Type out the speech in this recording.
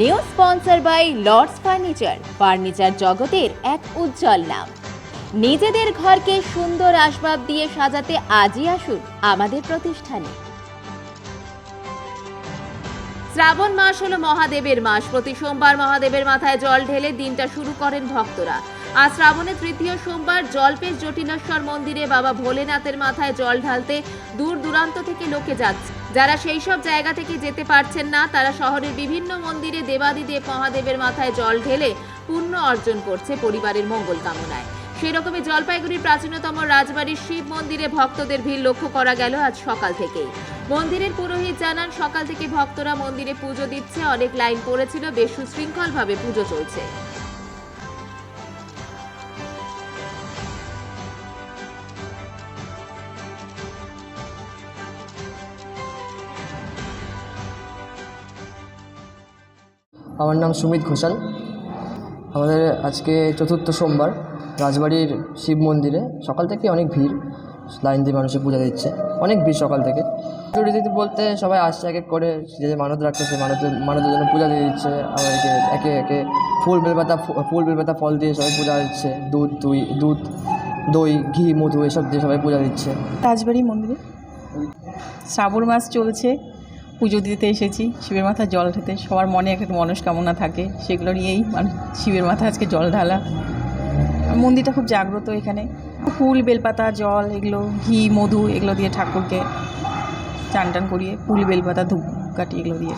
New sponsor by Lords furniture furniture জগতের এক উজ্জ্বল নাম। নিজেদের ঘরকে সুন্দর আসবাব দিয়ে সাজাতে আজই আসুন আমাদের প্রতিষ্ঠানে। শ্রাবণ মাস হলো মহাদেবের মাস। প্রতি সোমবার মহাদেবের মাথায় জল ঢেলে দিনটা শুরু করেন ভক্তরা। আজ শ্রাবণের তৃতীয় সোমবার জলপেশ জটিলেশ্বর মন্দিরে বাবা ভোলেনাথের মাথায় জল ঢালতে দূর দূরান্ত থেকে লোকে যাচ্ছে। যারা সেই সব জায়গা থেকে যেতে পারছেন না, তারা শহরের বিভিন্ন মন্দিরে দেবাদিদেব মহাদেবের মাথায় জল ঢেলে পুণ্য অর্জন করছে পরিবারের মঙ্গল কামনায়। সেরকমই জলপাইগুড়ির প্রাচীনতম রাজবাড়ির শিব মন্দিরে ভক্তদের ভিড় লক্ষ্য করা গেল আজ সকাল থেকেই। মন্দিরের পুরোহিত জানান, সকাল থেকে ভক্তরা মন্দিরে পুজো দিচ্ছে, অনেক লাইন পড়েছিল, বেশ সুশৃঙ্খলভাবে পুজো চলছে। আমার নাম সুমিত ঘোষাল। আমাদের আজকে চতুর্থ সোমবার, রাজবাড়ির শিব মন্দিরে। সকাল থেকে অনেক ভিড়, লাইন দিয়ে মানুষের পূজা দিচ্ছে। অনেক ভিড় সকাল থেকে। দিতে বলতে সবাই আসছে, এক এক করে। যে মানত রাখছে সে মানতের মানতের জন্য পূজা দিয়ে দিচ্ছে। আমাদেরকে একে একে ফুল বেলপাতা ফুল বেলপাতা, ফল দিয়ে সবাই পূজা দিচ্ছে। দুধ, দুই, দুধ, দই, ঘি, মধু, এসব দিয়ে সবাই পূজা দিচ্ছে। রাজবাড়ি মন্দিরে। শ্রাবণ মাস চলছে। পুজো দিতে এসেছি, শিবের মাথায় জল ঢেতে সবার মনে একটা মনস্কামনা থাকে, সেগুলো নিয়েই মানে শিবের মাথা আজকে জল ঢালা। মন্দিরটা খুব জাগ্রত এখানে। ফুল, বেলপাতা, জল, এগুলো, ঘি, মধু, এগুলো দিয়ে ঠাকুরকে চান টান করিয়ে ফুল, বেলপাতা ধূপ কাটি এগুলো দিয়ে।